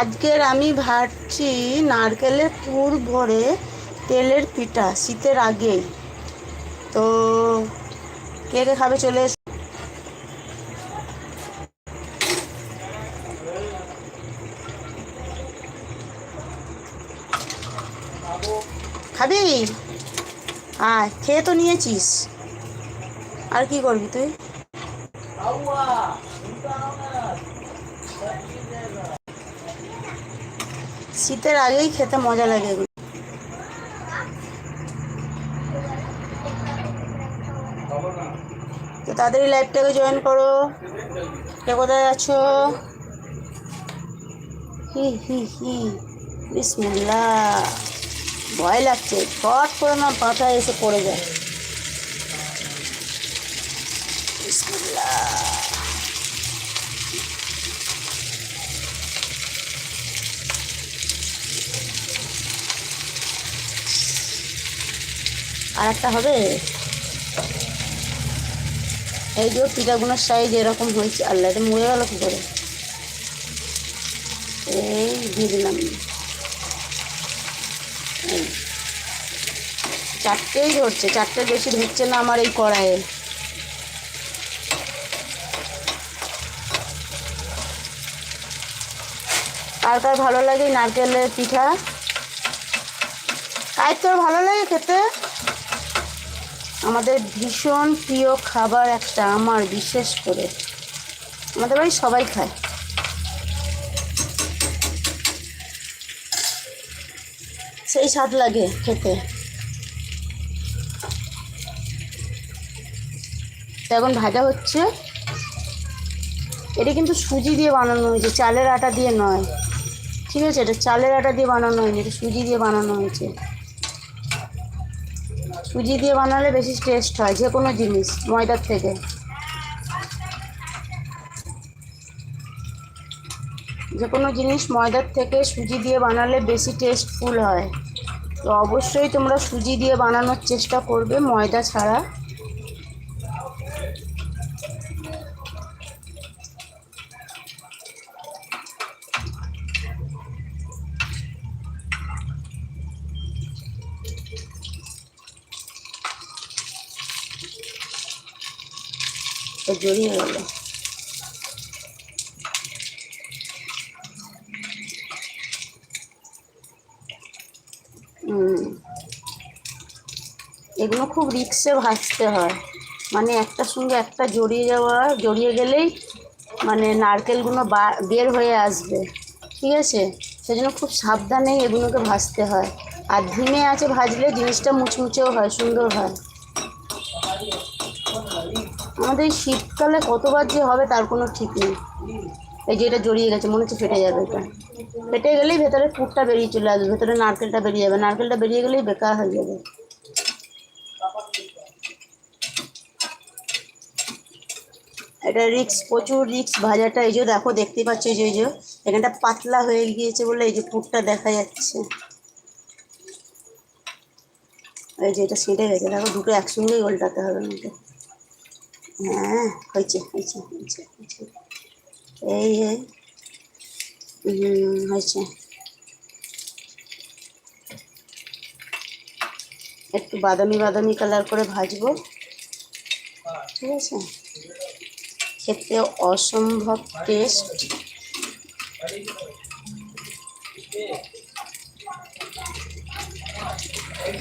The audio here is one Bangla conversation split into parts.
আজকের আমি ভাবছি নারকেলের পুর ভরে তেলের পিঠা শীতের আগেই। তো কে কে খাবে চলে এসো খাবি? আয়, খেয়ে তো নিয়েছিস। আর কি করবি তুই? শীতের আগেই খেতে মজা লাগে তো তাড়াতাড়ি লাইভটাকে জয়েন করো। কে কোথায় আছো? হি হি হি। বিসমিল্লাহ। ভয় লাগছে। ফট করে না মাথায় এসে পড়ে যায়। আর একটা হবে। এই যে পিঠাগুলোর সাইজ এরকম হয়েছে। আল্লাহ, এটা মরে গেল কি করে? এই দিয়ে দিলাম। চারটেই ধরছে চারটে বেশি ধরছে না আমার এই কড়াইয়ে। কার কার ভালো লাগে নারকেলের পিঠা? কার তোর ভালো লাগে খেতে? আমাদের ভীষণ প্রিয় খাবার একটা আমার, বিশেষ করে। আমাদের বাড়ি সবাই খায়। সেই স্বাদ লাগে খেতে। এখন ভাজা হচ্ছে। এটা কিন্তু সুজি দিয়ে বানানো হয়েছে, চালের আটা দিয়ে নয়। ঠিক আছে, এটা চালের আটা দিয়ে বানানো হয়নি, এটা সুজি দিয়ে বানানো হয়েছে। সুজি দিয়ে বানালে বেশি টেস্ট হয় যে কোনো জিনিস, ময়দার থেকে। যে কোনো জিনিস ময়দার থেকে সুজি দিয়ে বানালে বেশি টেস্টফুল হয়। তো অবশ্যই তোমরা সুজি দিয়ে বানানোর চেষ্টা করবে ময়দা ছাড়া। তো জড়িয়ে গেল। এগুলো খুব রিক্সে ভাজতে হয়। মানে একটার সঙ্গে একটা জড়িয়ে যাওয়া, জড়িয়ে গেলেই মানে নারকেলগুলো বা- বের হয়ে আসবে। ঠিক আছে? সেজন্য খুব সাবধানে এগুলোকে ভাজতে হয়। আর ধিমে আছে ভাজলে জিনিসটা মুচমুচেও হয়, সুন্দর হয়। আমাদের শীতকালে কতবার যে হবে তার কোনো ঠিক নেই। এই যে এটা জড়িয়ে গেছে, মনে হচ্ছে ফেটে যাবে এটা। ফেটে গেলেই ভেতরে পুরটা বেরিয়ে চলে আসবে, ভেতরে নারকেলটা বেরিয়ে যাবে। নারকেলটা বেরিয়ে গেলেই বেকার হয়ে যাবে। এটা রিক্স, প্রচুর রিক্স ভাজাটা। এই যে দেখো দেখতে পাচ্ছ এই যে এখানটা পাতলা হয়ে গিয়েছে বলে এই যে পুরটা দেখা যাচ্ছে। এই যে এটা সেটে গেছে। দেখো, দুটো একসঙ্গেই উল্টাতে হবে আমাকে। হ্যাঁ হয়েছে হয়েছে হয়েছে হয়েছে। এই এই। হয়েছে। একটু বাদামি বাদামি কালার করে ভাজবো। ঠিক আছে? খেতে অসম্ভব টেস্ট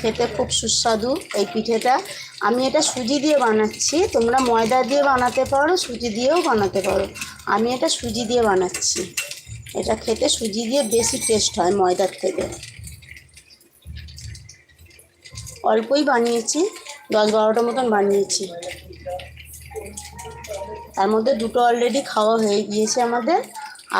খেতে খুব সুস্বাদু এই পিঠেটা। আমি এটা সুজি দিয়ে বানাচ্ছি। তোমরা ময়দা দিয়ে বানাতে পারো, সুজি দিয়েও বানাতে পারো। আমি এটা সুজি দিয়ে বানাচ্ছি। এটা খেতে সুজি দিয়ে বেশি টেস্ট হয় ময়দার থেকে। অল্পই বানিয়েছি, দশ বারোটা মতন বানিয়েছি। তার মধ্যে দুটো অলরেডি খাওয়া হয়ে গিয়েছে আমাদের।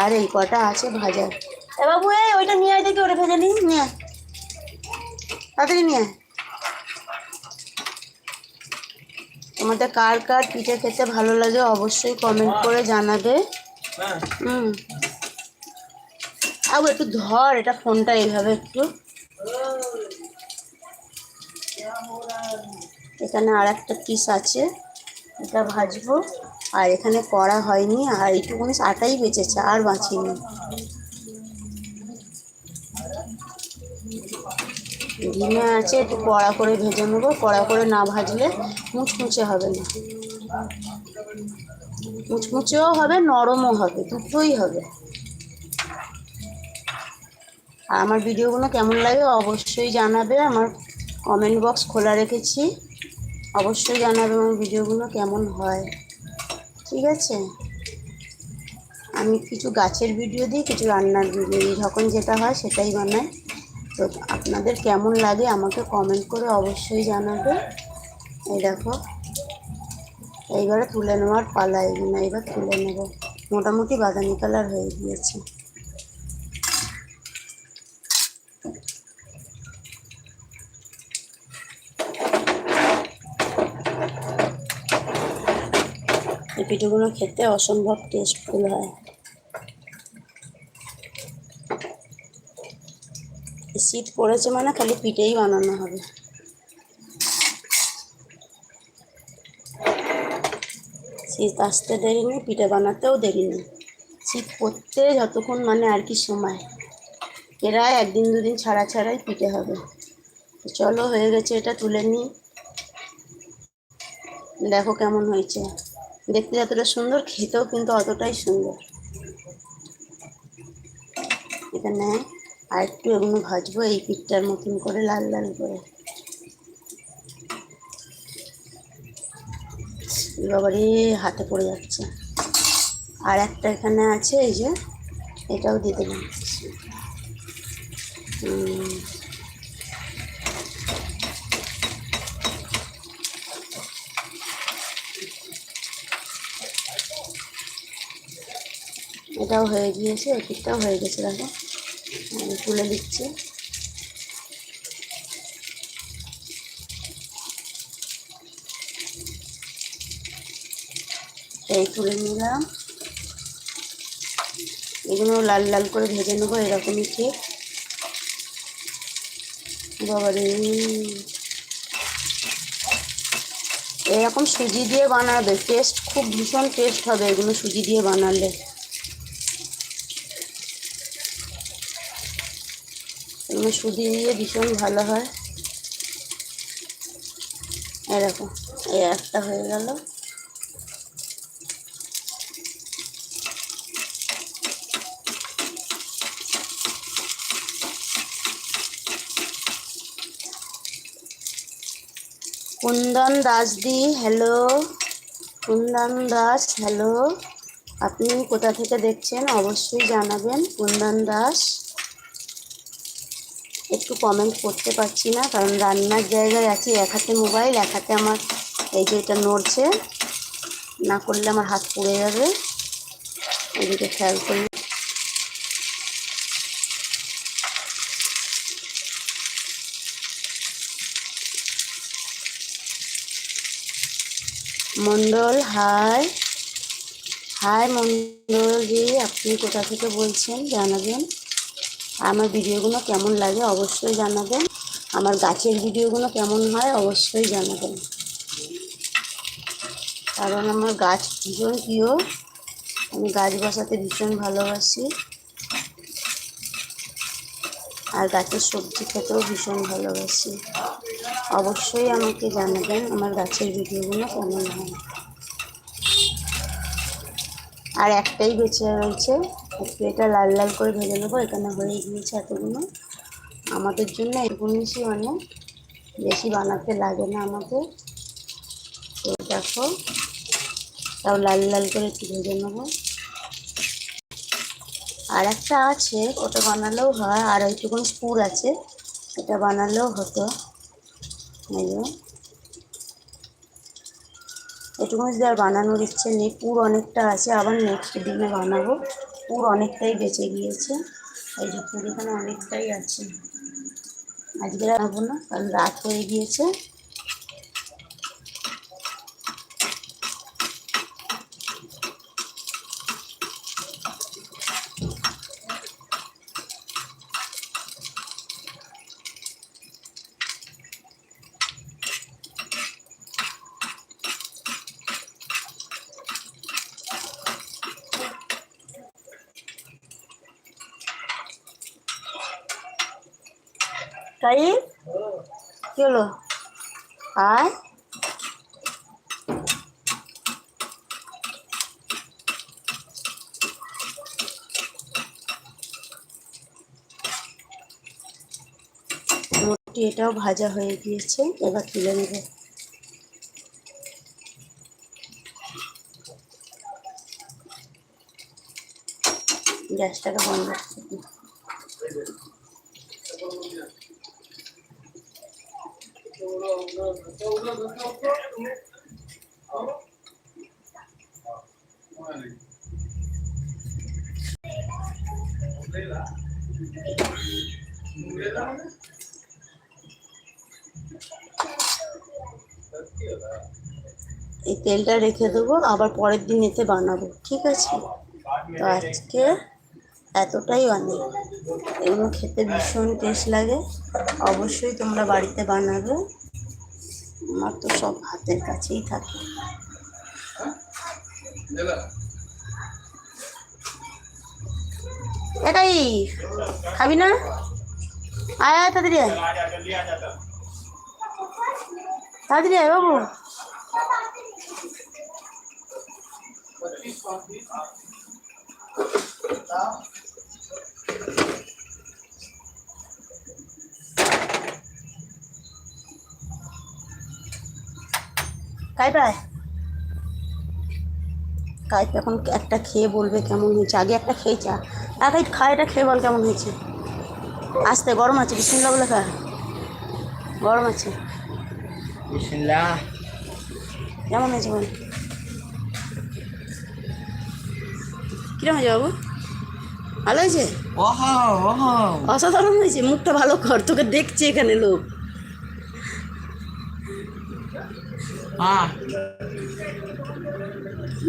আর এই কটা আছে ভাজা। এ বাবু, এই ওইটা নিয়ে আয় দেখি, ওটা ভেজে নিই, নিয়ে। তাড়াতাড়ি নিয়ে। তোমাদের কার কার পিঠে খেতে ভালো লাগে অবশ্যই কমেন্ট করে জানাবে। হুম। আবু, একটু ধর, এটা ফোনটা এইভাবে একটু। এখানে আর একটা পিস আছে, এটা ভাজবো। আর এখানে করা হয়নি, আর এইটুকুনি আটাই বেঁচেছে, আর বাঁচিনি। ডিমে আছে, একটু কড়া করে ভেজে নেব। কড়া করে না ভাজলে মুচমুচে হবে না। মুচমুচেও হবে, নরমও হবে, দুটোই হবে। আর আমার ভিডিওগুলো কেমন লাগে অবশ্যই জানাবে, আমার কমেন্ট বক্স খোলা রেখেছি। অবশ্যই জানাবে আমার ভিডিওগুলো কেমন হয়। ঠিক আছে? আমি কিছু গাছের ভিডিও দিই, কিছু রান্নার ভিডিও দিই, যখন যেটা হয় সেটাই বানাই। তো আপনাদের কেমন লাগে আমাকে কমেন্ট করে অবশ্যই জানাবে এই দেখো। এইবারে তুলে নেওয়ার পালা এগুলো এবার তুলে নেব। মোটামুটি বাদামি কালার হয়ে গিয়েছে। এই পিঠেগুলো খেতে অসম্ভব টেস্টফুল হয়। শীত পড়েছে মানে খালি পিঠেই বানানো হবে। শীত আসতে দেরি নেই, পিঠে বানাতেও দেরি নেই। শীত পড়তে যতক্ষণ মানে আর কি সময়। এরা একদিন দুদিন ছাড়া ছাড়াই পিঠে হবে। চলো হয়ে গেছে এটা তুলে নিই। দেখো কেমন হয়েছে। দেখতে যতটা সুন্দর, খেতেও কিন্তু অতটাই সুন্দর। এখানে আর একটু এগুলো ভাজবো, এই পিঠটার মতন করে, লাল লাল করে। বাবারে, হাতে পড়ে যাচ্ছে। আর একটা এখানে আছে, এই যে, এটাও দিয়ে দেবেন এটাও হয়ে গিয়েছে, এই পিঠটাও হয়ে গেছে, দেখো। তুলে দিচ্ছি। এই তুলে নিলাম। এগুলো লাল লাল করে ভেজে নেব, এরকমই ঠিক। বাবারে। এরকম সুজি দিয়ে বানাবে টেস্ট খুব ভীষণ টেস্ট হবে এগুলো সুজি দিয়ে বানালে। এগুলো সুজি দিয়ে ভীষণ ভালো হয়। এরকম এই একটা হয়ে গেল। কুন্দন দাস দি, হ্যালো। কুন্দন দাস, হ্যালো। আপনি কোথা থেকে দেখছেন? অবশ্যই জানাবেন। কুন্দন দাস। একটু কমেন্ট করতে পারছি না, কারণ রান্নার জায়গায় আছি এক হাতে মোবাইল এক হাতে আমার এই যে এটা নড়ছে। না করলে আমার হাত পুড়ে যাবে। এদিকে খেয়াল করলে মন্ডল হাই। হাই মন্ডলজি আপনি কোথা থেকে বলছেন? জানাবেন। আমার ভিডিওগুলো কেমন লাগে অবশ্যই জানাবেন। আমার গাছের ভিডিওগুলো কেমন হয় অবশ্যই জানাবেন। কারণ আমার গাছ ভীষণ প্রিয়। আমি গাছ বসাতে ভীষণ ভালোবাসি। আর গাছের সবজি খেতেও ভীষণ ভালোবাসি। অবশ্যই আমাকে জানাবেন আমার গাছের ভিডিওগুলো কেমন হয়। আর একটাই বেঁচে রয়েছে একটু এটা লাল লাল করে ভেজে নেব, এখানে হয়ে গিয়েছে এতগুলো। আমাদের জন্য বেশি অনেক। বেশি বানাতে লাগে না আমাদের তো দেখো, তাও লাল লাল করে একটু ভেজে নেব। আর একটা আছে, ওটা বানালেও হয়, আর ওইটুকুন পুর আছে, এটা বানালেও হতো। এই এটুকু যদি আর বানানোর ইচ্ছে নেই, পুর অনেকটা আছে, আবার নেক্সট দিনে বানাবো। পুর অনেকটাই বেঁচে গিয়েছে এই যে পুর এখানে অনেকটাই আছে। আজকে রাখব না কারণ রাত হয়ে গিয়েছে। তাই? কি হলো আয় মোটামুটি এটাও ভাজা হয়ে গিয়েছে এবার তুলে নেবে। গ্যাসটাকে বন্ধ এই তেলটা রেখে দেবো, আবার পরের দিন এতে বানাবো, ঠিক আছে? তো আজকে এতটাই অনেক। এগুলো খেতে ভীষণ টেস্ট লাগে। অবশ্যই তোমরা বাড়িতে বানাবে। আমার তো সব হাতের কাছেই থাকে। এটাই, খাবি না? আয় আয়, তাড়াতাড়ি আয়। তাড়াতাড়ি আয় বাবু। কাইটা কাইটা এখন একটা খেয়ে বলবে কেমন হয়েছে। আগে একটা খেয়ে চা। একাই খা এটা খেয়ে বল কেমন হয়েছে। আসতে গরম আছে বিসমিল্লা বলে খা। গরম আছে। বিসমিল্লাহ। কেমন হয়েছে বল? কিরম হয়েছে বাবু? ভালো হয়েছে? অসাধারণ হয়েছে। মুখটা ভালো কর তোকে দেখছে এখানে লোক। হ্যাঁ।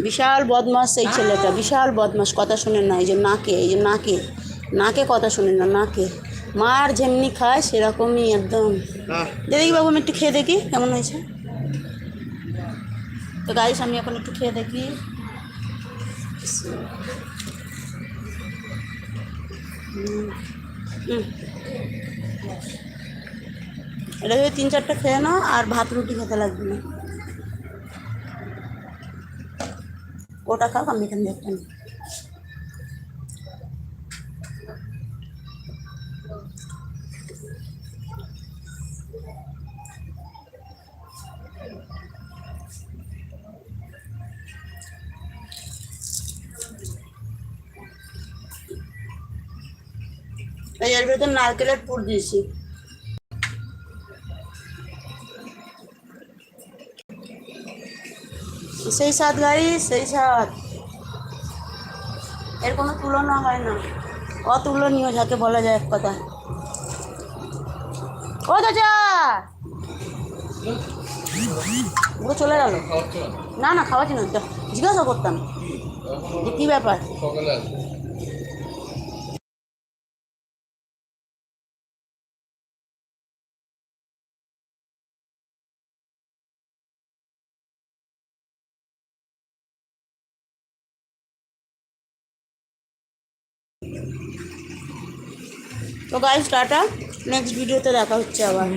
বিশাল বদমাস এই ছেলেটা বিশাল বদমাস কথা শোনে না এই যে নাকে এই যে নাকে নাকে কথা শোনে না নাকে। মার যেমনি খায় সেরকমই একদম। হ্যাঁ। দেখি বাবু আমি একটু খেয়ে দেখি কেমন হয়েছে? তো গাইস আমি এখন একটু খেয়ে দেখি। এটা যদি তিন চারটে খেয়ে নাও আর ভাত রুটি খেতে লাগবে না। ওটা খাও আমি এখানে নিই। এর ভেতর নারকেলের পুর দিয়েছি। সেই স্বাদ গাড়ি সেই স্বাদ। এর কোনো তুলনা হয় না। অতুলনীয় যাকে বলা যায় এক কথা ও দাদা ও চলে গেল? না না খাওয়াচ্ছি না জিজ্ঞাসা করতাম কী ব্যাপার? তো গাইজ টাটা। নেক্সট ভিডিওতে দেখা হচ্ছে আবার।